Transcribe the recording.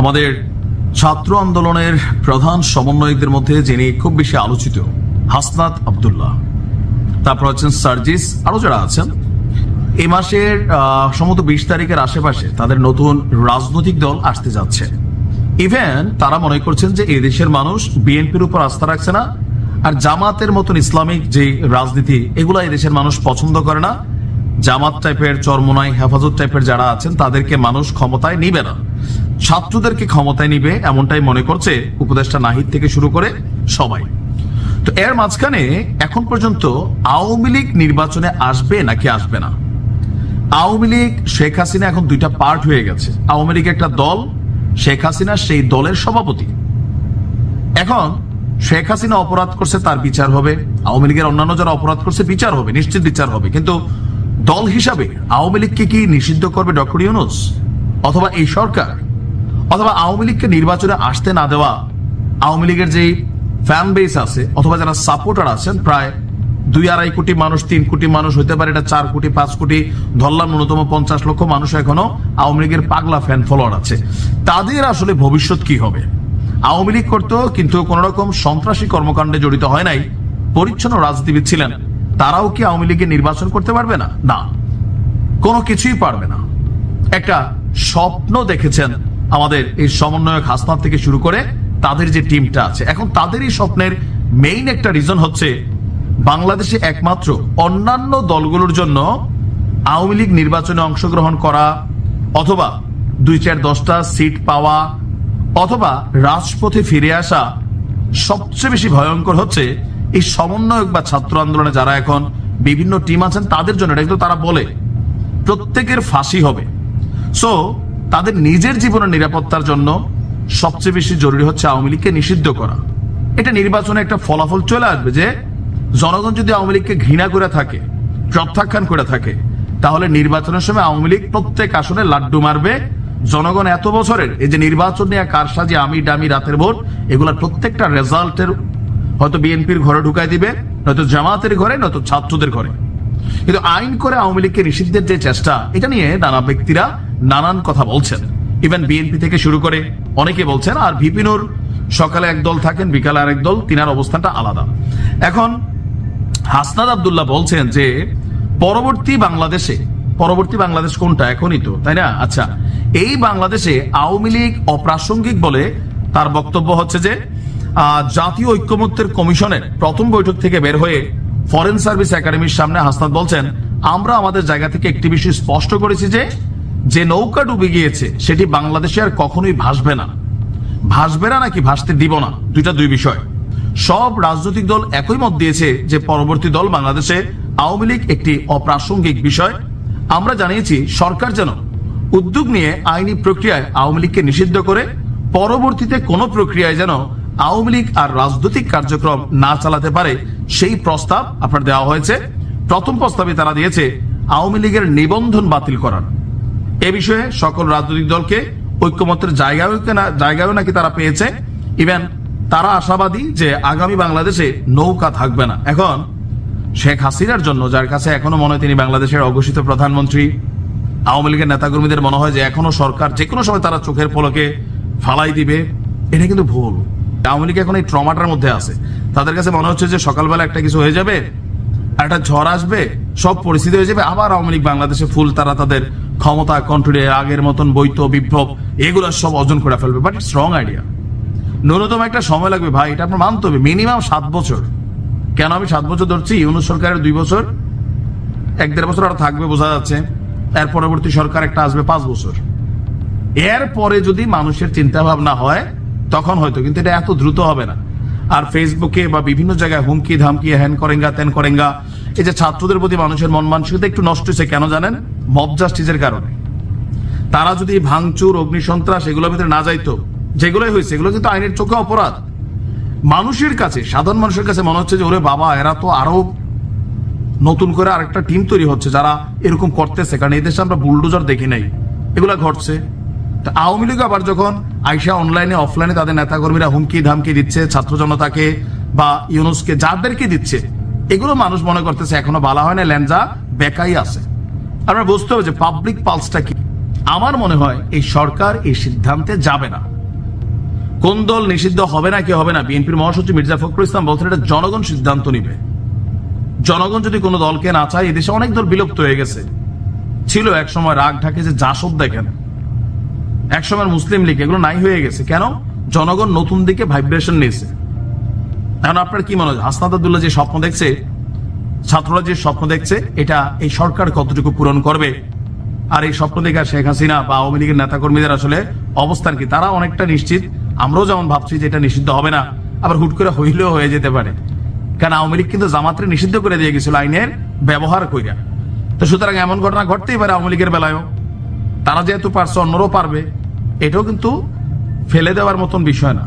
আমাদের ছাত্র আন্দোলনের প্রধান সমন্বয়কদের মধ্যে যিনি খুব বেশি আলোচিত, হাসনাত আবদুল্লাহ। তারপর হচ্ছেন সার্জিস, আরও যারা আছেন। এ মাসের সম্ভবত বিশ তারিখের আশেপাশে তাদের নতুন রাজনৈতিক দল আসতে যাচ্ছে। ইভেন তারা মনে করছেন যে এই দেশের মানুষ বিএনপির উপর আস্থা রাখছে না আর জামাতের মতন ইসলামিক যে রাজনীতি, এগুলো দেশের মানুষ পছন্দ করে না। জামাত টাইপের চরমোনাই, হেফাজত টাইপের যারা আছেন, তাদেরকে মানুষ ক্ষমতায় নিবে না। ছাত্রদেরকে ক্ষমতায় নিবে, এমনটাই মনে করছে উপদেষ্টা নাহিদ থেকে শুরু করে সবাই। তো এর মাঝখানে এখন পর্যন্ত আওয়ামী লীগ নির্বাচনে আসবে নাকি আসবে না? আওয়ামী লীগ, শেখ হাসিনা এখন দুইটা পার্ট হয়ে গেছে। আওয়ামী লীগ একটা দল, শেখ হাসিনা সেই দলের সভাপতি। এখন শেখ হাসিনা অপরাধ করছে, তার বিচার হবে। আওয়ামী লীগের অন্যান্য যারা অপরাধ করছে, বিচার হবে, নিশ্চিত বিচার হবে। কিন্তু দল হিসাবে আওয়ামী লীগকে কি নিষিদ্ধ করবে ডক্টর ইউনুস? অথবা এই সরকার, অথবা আওয়ামী লীগকে নির্বাচনে আসতে না দেওয়া, আওয়ামী লীগের যে ফ্যান বেস আছে, অথবা যারা সাপোর্টার আছেন, প্রায় দুই আড়াই কোটি মানুষ, তিন কোটি মানুষ হতে পারে, এটা চার কোটি, পাঁচ কোটি, ধরলাম ন্যূনতম পঞ্চাশ লক্ষ মানুষ এখনও আওয়ামী লীগের পাগলা ফ্যান ফলোয়ার আছে। তাদের আসলে ভবিষ্যৎ কি হবে? আওয়ামী লীগ করতো, কিন্তু কোন রকম সন্ত্রাসী কর্মকাণ্ডে জড়িত হয় নাই, পরিচ্ছন্ন রাজনীতিবিদ ছিলেন, তারাও কি আওয়ামী লীগে নির্বাচন করতে পারবে না? না। কোনো কিছুই পারবে না। একটা স্বপ্ন দেখেছেন আমাদের এই সমন্বয়ক হাসনাত থেকে শুরু করে তাদের যে টিমটা আছে। এখন তাদেরই স্বপ্নের মেইন একটা রিজন হচ্ছে বাংলাদেশে একমাত্র অন্যান্য দলগুলোর জন্য আওয়ামী লীগ নির্বাচনে অংশগ্রহণ করা অথবা দুই চার দশটা সিট পাওয়া অথবা রাজপথে ফিরে আসা সবচেয়ে বেশি ভয়ঙ্কর হচ্ছে এই সমন্বয়ক বা ছাত্র আন্দোলনে যারা এখন বিভিন্ন টিম আছেন, তাদের জন্য এটা কিন্তু তারা বলে, প্রত্যেকের ফাঁসি হবে। সো তাদের নিজের জীবনের নিরাপত্তার জন্য সবচেয়ে বেশি জরুরি হচ্ছে আওয়ামী লীগকে নিষিদ্ধ করা। এটা নির্বাচনে একটা ফলাফল চলে আসবে যে, জনগণ যদি আওয়ামী লীগকে ঘৃণা করে থাকে, প্রত্যাখ্যান করে থাকে, তাহলে নির্বাচনের সময় আওয়ামী লীগ প্রত্যেক আসনে লাড্ডু মারবে। জনগণ এত বছরের এই যে নির্বাচন নিয়ে কারসাজি, আমি ডামি, রাতের ভোট, এগুলার প্রত্যেকটা রেজাল্টের হয়তো বিএনপির ঘরে ঢুকাই দিবে, নয়তো জামাতের ঘরে, নয়তো ছাত্রদের ঘরে। কিন্তু আইন করে আওয়ামী লীগকে নিষিদ্ধের যে চেষ্টা, এটা নিয়ে নানা ব্যক্তিরা নানান কথা বলছেন। ইভেন বিএনপি থেকে শুরু করে অনেকে বলছেন, আর ভিপিনুর সকালে এক দল থাকেন, বিকালে আরেক দল, তিনার অবস্থানটা আলাদা। এখন হাসনাদ আবদুল্লাহ বলছেন যে, পরবর্তী বাংলাদেশে, পরবর্তী বাংলাদেশ কোনটা? এখনই তো, তাই না? আচ্ছা এই বাংলাদেশে আওয়ামী লীগ অপ্রাসঙ্গিক বলে তার বক্তব্য হচ্ছে যে জাতীয় ঐক্যমত্যের কমিশনের প্রথম বৈঠক থেকে বের হয়ে ফরেন সার্ভিস একাডেমির সামনে হাসনাদ বলছেন, আমরা আমাদের জায়গা থেকে একটি বিষয় স্পষ্ট করেছি যে যে নৌকা ডুবে গিয়েছে, সেটি বাংলাদেশে আর কখনোই ভাসবে না। ভাসবে না নাকি ভাসতে দিব না? দুইটা দুই বিষয়। সব রাজনৈতিক দল একই মত দিয়েছে যে পরবর্তী দল বাংলাদেশে আওয়ামী লীগ একটি অপ্রাসঙ্গিক বিষয়। আমরা জানিয়েছি, সরকার যেন উদ্যোগ নিয়ে আইনি প্রক্রিয়ায় আওয়ামী লীগকে নিষিদ্ধ করে, পরবর্তীতে কোনো প্রক্রিয়ায় যেন আওয়ামী লীগ আর রাজনৈতিক কার্যক্রম না চালাতে পারে, সেই প্রস্তাব আপনার দেওয়া হয়েছে। প্রথম প্রস্তাবে তারা দিয়েছে, আওয়ামী লীগের নিবন্ধন বাতিল করার। এ বিষয়ে সকল রাজনৈতিক দলকে ঐক্যমত্যের জায়গাও না- জায়গাও নাকি তারা পেয়েছে। ইভেন তারা আশাবাদী যে আগামী বাংলাদেশে নৌকা থাকবে না। এখন শেখ হাসিনার জন্য, যার কাছে এখনও মনে হয় তিনি বাংলাদেশের অঘোষিত প্রধানমন্ত্রী, আওয়ামী লীগের নেতাকর্মীদের মনে হয় যে এখনও সরকার যে কোনো সময় তারা চোখের পলকে ফালাই দিবে, এটা কিন্তু ভুল। আওয়ামী লীগ এখন এই ট্রমাটার মধ্যে আছে। তাদের কাছে মনে হচ্ছে যে সকালবেলা একটা কিছু হয়ে যাবে একটা ঝড় আসবে, সব পরিস্থিতি হয়ে যাবে, আবার আওয়ামী লীগ বাংলাদেশে ফুল তারা তাদের ক্ষমতা কন্ট্রোলে আগের মতন বৈত বিপ্লব এগুলো সব অর্জন করে ফেলবে বাট ইটস রং আইডিয়া ন্যূনতম একটা সময় লাগবে, ভাই, এটা আপনার মানতে হবে মিনিমাম সাত বছর। কেন আমি সাত বছর ধরছি? ইউনুস সরকারের দুই বছর, এক দেড় বছর আর থাকবে, বোঝা যাচ্ছে। এর পরবর্তী সরকার একটা আসবে পাঁচ বছর। এর পরে যদি মানুষের চিন্তা ভাবনা হয়, তখন হয়তো, কিন্তু এটা এত দ্রুত হবে না। আর ফেসবুকে বা বিভিন্ন জায়গায় হুমকি ধামকি হ্যান করেঙ্গা তেন করেঙ্গা এই যে ছাত্রদের প্রতি মানুষের মন মানসিকতা একটু নষ্ট হয়েছে, কেন জানেন? মব জাস্টিসের কারণে। তারা যদি ভাঙচুর, অগ্নিসন্ত্রাস এগুলোর ভিতরে না যাইতো, যেগুলোই হয়েছে, এগুলো কিন্তু আইনের চোখে অপরাধ। মানুষের কাছে, সাধারণ মানুষের কাছে মনে হচ্ছে যে, ওরে বাবা, এরা তো আরও নতুন করে আরেকটা টিম তৈরি হচ্ছে যারা এরকম করতেছে, কারণ এই দেশে আমরা বুলডোজার দেখি নাই। এগুলা ঘটছে। তা আওয়ামী লীগ আবার যখন আইসা অনলাইনে অফলাইনে তাদের নেতাকর্মীরা হুমকি ধামকি দিচ্ছে, ছাত্র জনতাকে বা ইউনুসকে, যাদেরকে দিচ্ছে এগুলো মানুষ মনে করতেছে, এখনও বলা হয় না ল্যাঞ্জা বেকাই আছে। আমরা বুঝতে হবে যে পাবলিক পালসটা কি। আমার মনে হয় এই সরকার এই সিদ্ধান্তে যাবে না। কোন দল নিষিদ্ধ হবে না কি হবে না, বিএনপির মহাসচিব মির্জা ফখরুল ইসলাম বলছেন এটা জনগণ সিদ্ধান্ত নিবে। জনগণ যদি কোনো দলকে না চায়, এদেশে অনেক দল বিলুপ্ত হয়ে গেছে। ছিল এক সময় রাগ ঢাকে যে জাসদ দেখেন। এক সময় মুসলিম লীগ, এগুলো নাই হয়ে গেছে। কেন? জনগণ নতুন দিকে ভাইব্রেশন নিয়েছে। এখন আপনার কি মনে হয়, হাসনাত আব্দুল্লাহ যে স্বপ্ন দেখছে, ছাত্ররা যে স্বপ্ন দেখছে, এটা এই সরকার কতটুকু পূরণ করবে? আর এই স্বপ্ন দেখা শেখ হাসিনা বা আওয়ামী লীগের নেতাকর্মীদের আসলে অবস্থান কি? তারা অনেকটা নিশ্চিত। আমরাও যেমন ভাবছি যে এটা নিষিদ্ধ হবে না, আবার হুট করে হইলেও হয়ে যেতে পারে। কারণ আওয়ামী লীগ কিন্তু জামাত্রে নিষিদ্ধ করে দিয়ে গেছিল আইনের ব্যবহার কইরা। তো সুতরাং এমন ঘটনা ঘটতেই পারে আওয়ামী লীগের বেলায়ও। তারা যেহেতু পারছে, অন্যরাও পারবে, এটাও কিন্তু ফেলে দেওয়ার মতন বিষয় না।